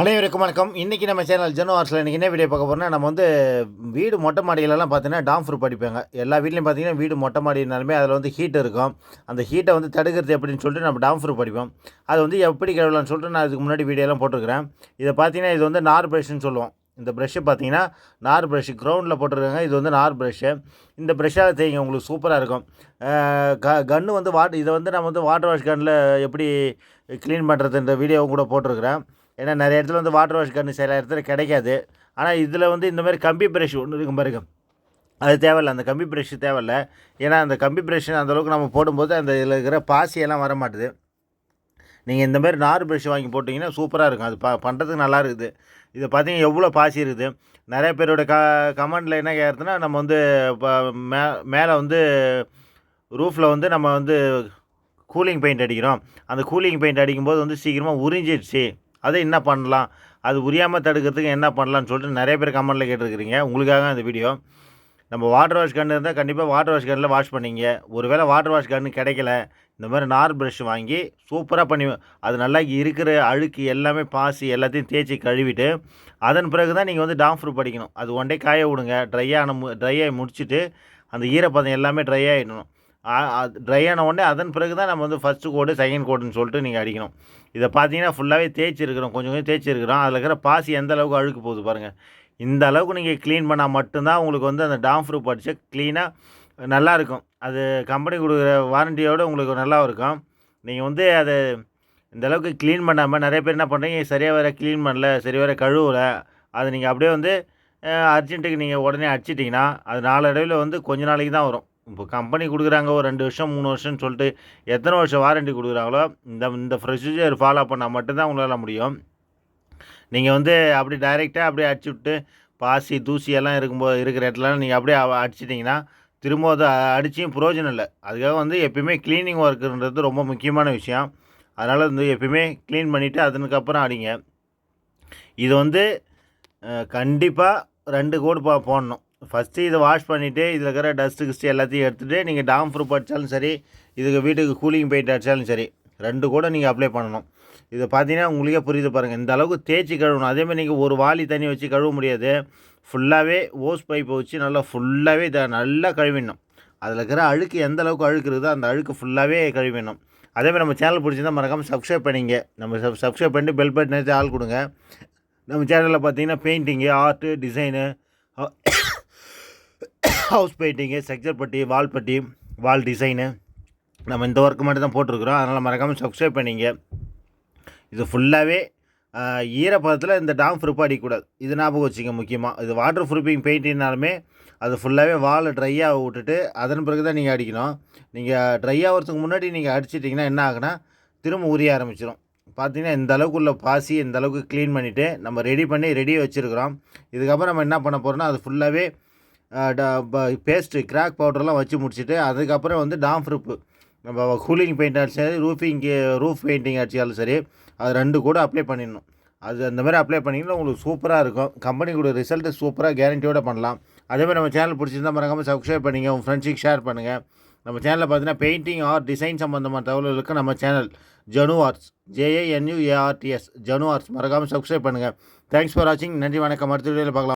அனைவருக்கும் வணக்கம். இன்றைக்கி நம்ம சேனல் ஜெனோ ஆர்ட்ஸில் இன்றைக்கி என்ன வீடியோ பார்க்க போகிறோம்னா நம்ம வந்து வீடு மொட்டை மாடியிலலாம் பார்த்தீங்கன்னா டாம் படிப்பாங்க. அடிப்பாங்க எல்லா வீட்லேயும் பார்த்தீங்கன்னா வீடு மொட்டை மாடினாலுமே அதில் வந்து ஹீட் இருக்கும். அந்த ஹீட்டை வந்து தடுக்கிறது எப்படின்னு சொல்லிட்டு நம்ம டாம் படிப்போம். அடிப்போம் அது வந்து எப்படி கழுவலாம்னு சொல்லிட்டு நான் இதுக்கு முன்னாடி வீடியோலாம் போட்டிருக்கிறேன். இதை பார்த்தீங்கன்னா இது வந்து நார் ப்ரஷ்னு சொல்லுவோம். இந்த ப்ரஷ்ஷு பார்த்தீங்கன்னா நார் ப்ரஷ் க்ரௌண்டில் போட்டிருக்காங்க. இது வந்து நார் ப்ரெஷ்ஷு இந்த ப்ரஷ்ஷால் தேய்ங்க உங்களுக்கு சூப்பராக இருக்கும். க கன்று வந்து வாட் இதை வந்து நம்ம வந்து வாட்டர் வாஷ் கன்னில் எப்படி க்ளீன் பண்ணுறதுன்ற வீடியோவும் கூட போட்டிருக்கிறேன். ஏன்னா நிறைய இடத்துல வந்து வாட்டர் வாஷ் கன்று சில இடத்துல கிடைக்காது. ஆனால் இதில் வந்து இந்த மாதிரி கம்பி ப்ரஷ் ஒன்று இருக்கும் பாருங்க. அது தேவையில்ல அந்த கம்பி ப்ரஷ் தேவையில்ல. ஏன்னா அந்த கம்பி ப்ரஷ் அந்தளவுக்கு நம்ம போடும்போது அந்த இதில் இருக்கிற பாசியெல்லாம் வர மாட்டுது நீங்கள் இந்த மாதிரி நார் ப்ரஷ் வாங்கி போட்டிங்கன்னா சூப்பராக இருக்கும். அது ப பண்ணுறதுக்கு நல்லா இருக்குது. இதை பார்த்தீங்கன்னா எவ்வளோ பாசி இருக்குது? நிறைய பேரோட க கமெண்டில் என்ன கேட்குறதுன்னா நம்ம வந்து இப்போ மே மேலே வந்து ரூஃபில் வந்து நம்ம வந்து கூலிங் பெயிண்ட் அடிக்கிறோம். அந்த கூலிங் பெயிண்ட் அடிக்கும்போது வந்து சீக்கிரமாக உறிஞ்சிடுச்சு அதை என்ன பண்ணலாம்? அது உரியாமல் தடுக்கிறதுக்கு என்ன பண்ணலாம்னு சொல்லிட்டு நிறைய பேர் கமெண்டில் கேட்டிருக்கிறீங்க. உங்களுக்காக இந்த வீடியோ. நம்ம வாட்டர் வாஷ் கன்று இருந்தால் கண்டிப்பாக வாட்டர் வாஷ் கன்னில் வாஷ் பண்ணிங்க. ஒருவேளை வாட்டர் வாஷ் கன்று கிடைக்கல. இந்த மாதிரி நார் ப்ரஷ் வாங்கி சூப்பராக பண்ணி அது நல்லா இருக்கிற அழுக்கு எல்லாமே பாசி எல்லாத்தையும் தேய்ச்சி கழுவிட்டு அதன் பிறகு தான் நீங்கள் வந்து டாம் படிக்கணும். அது ஒன் டே காய விடுங்க. ட்ரை ஆன மு ட்ரை ஆகி முடிச்சுட்டு அந்த ஈரப்பதம் எல்லாமே ட்ரை ஆகிடணும் ட்ரை ஆன உடனே அதன் பிறகு தான் நம்ம வந்து ஃபஸ்ட்டு கோடு செகண்ட் கோடுன்னு சொல்லிட்டு நீங்கள் அடிக்கணும். இதை பார்த்தீங்கன்னா ஃபுல்லாகவே தேய்ச்சிருக்கிறோம். கொஞ்சம் கொஞ்சம் தேய்ச்சிருக்கிறோம். அதில் இருக்கிற பாசி எந்த அளவுக்கு அழுக்கு போகுது பாருங்கள் இந்த அளவுக்கு நீங்கள் க்ளீன் பண்ணால் மட்டும்தான் உங்களுக்கு வந்து அந்த டாம் ப்ரூஃப் அடித்து க்ளீனாக நல்லா இருக்கும். அது கம்பெனி கொடுக்குற வாரண்டியோடு உங்களுக்கு நல்லா இருக்கும். நீங்கள் வந்து அதை இந்த அளவுக்கு க்ளீன் பண்ணாமல் நிறைய பேர் என்ன பண்ணுறீங்க சரியாக வேறு க்ளீன் பண்ணல சரி வேறு கழுவலை. அதை நீங்கள் அப்படியே வந்து அர்ஜென்ட்டுக்கு நீங்கள் உடனே அடிச்சிட்டிங்கன்னா அது நாளடைவில் வந்து கொஞ்ச நாளைக்கு தான் வரும். இப்போ கம்பெனி கொடுக்குறாங்க ஒரு ரெண்டு வருஷம் மூணு வருஷம்னு சொல்லிட்டு எத்தனை வருஷம் வாரண்டி கொடுக்குறாங்களோ இந்த இந்த ப்ரொசீஜர் ஃபாலோ பண்ணால் மட்டும்தான் உங்களால் முடியும். நீங்கள் வந்து அப்படி டைரெக்டாக அப்படியே அடிச்சு விட்டு பாசி தூசி எல்லாம் இருக்கும்போது இருக்கிற இடத்துல நீங்கள் அப்படியே அடிச்சிட்டிங்கன்னா திரும்ப அதை அடிச்சியும் புரோஜனம் இல்லை. அதுக்காக வந்து எப்பயுமே க்ளீனிங் ஒர்க்குன்றது ரொம்ப முக்கியமான விஷயம். அதனால் வந்து எப்பயுமே க்ளீன் பண்ணிவிட்டு அதுக்கப்புறம் அடிங்க. இது வந்து கண்டிப்பாக ரெண்டு கோடு பா போடணும். ஃபஸ்ட்டு இதை வாஷ் பண்ணிவிட்டு இதில் இருக்கிற டஸ்ட்டு கிஸ்ட்டு எல்லாத்தையும் எடுத்துகிட்டு நீங்கள் டாம் ப்ரூஃப் அடித்தாலும் சரி இதுக்கு வீட்டுக்கு கூலிங் பெயிண்ட் அடித்தாலும் சரி ரெண்டு கூட நீங்கள் அப்ளை பண்ணணும். இதை பார்த்தீங்கன்னா உங்களுக்கே புரியுது பாருங்கள் இந்த அளவுக்கு தேய்ச்சி கழுவணும். அதேமாதிரி நீங்கள் ஒரு வாளி தண்ணி வச்சு கழுவ முடியாது. ஃபுல்லாகவே ஓஸ் பைப்பை வச்சு நல்லா ஃபுல்லாகவே இதை நல்லா கழுவிடணும். அதில் இருக்கிற அழுக்கு எந்த அளவுக்கு அழுக்கு இருக்குதோ அந்த அழுக்கு ஃபுல்லாகவே கழுவிடணும். அதேமாதிரி நம்ம சேனல் பிடிச்சிருந்தா மறக்காமல் சப்ஸ்கிரைப் பண்ணிங்க. நம்ம சப் சப்ஸ்கிரைப் பண்ணிட்டு பெல் பட்டன் ஆள் கொடுங்க. நம்ம சேனலில் பார்த்தீங்கன்னா painting art design house painting texture putty wall putty வால் டிசைனு நம்ம இந்த ஒர்க்கு மட்டும் தான் போட்டிருக்கிறோம். அதனால் மறக்காமல் சப்ஸ்கிரைப் பண்ணிங்க. இது ஃபுல்லாகவே ஈரப்பதத்தில் இந்த டாம் ப்ரூஃப் அடிக்கக்கூடாது. இது ஞாபகம் வச்சுங்க முக்கியமாக இது வாட்டர் ப்ரூஃபிங் பெயிண்டினாலுமே அது ஃபுல்லாகவே வாலை ட்ரையாக விட்டுட்டு அதன் பிறகு தான் நீங்கள் அடிக்கணும். நீங்கள் ட்ரை ஆகிறதுக்கு முன்னாடி நீங்கள் அடிச்சிட்டிங்கன்னா என்ன ஆகுனா திரும்ப உரிய ஆரம்பிச்சிடும் பார்த்தீங்கன்னா இந்த அளவுக்கு உள்ள பாசி இந்த அளவுக்கு க்ளீன் பண்ணிவிட்டு நம்ம ரெடி பண்ணி ரெடி வச்சுருக்கிறோம். இதுக்கப்புறம் நம்ம என்ன பண்ண போகிறோம்னா அது ஃபுல்லாகவே பேஸ்ட்டு கிராக் பவுடர்லாம் வச்சு முடிச்சுட்டு அதுக்கப்புறம் வந்து டாம் நம்ம கூலிங் பெயிண்ட் சரி ரூஃபிங்கு ரூஃப் பெயிண்டிங் அடிச்சாலும் சரி அது ரெண்டு கூட அப்ளை பண்ணிடணும். அது அந்த மாதிரி அப்ளை பண்ணிங்கன்னா உங்களுக்கு சூப்பராக இருக்கும். கம்பெனி கூட ரிசல்ட்டு சூப்பராக கேரண்டியோடு பண்ணலாம். அதேமாதிரி நம்ம சேனல் பிடிச்சிருந்தா மறக்காமல் சப்ஸ்கிரைப் பண்ணிங்க. உங்கள் ஃப்ரெண்ட்ஸுக்கு ஷேர் பண்ணுங்கள் நம்ம சேனலில் பார்த்தீங்கன்னா பெயிண்டிங் ஆர் டிசைன் சம்மந்தமான தகவல்களுக்கு நம்ம சேனல் ஜனு ஆர்ட்ஸ் ஜேஏஎன்யூஏஆர்டிஎஸ் ஜனு ஆர்ட்ஸ் மறக்காமல் சப்ஸ்கிரைப் பண்ணுங்கள் தேங்க்ஸ் ஃபார் வாட்சிங் நன்றி வணக்கம். அடுத்த வீடியோவில் பார்க்கலாம்.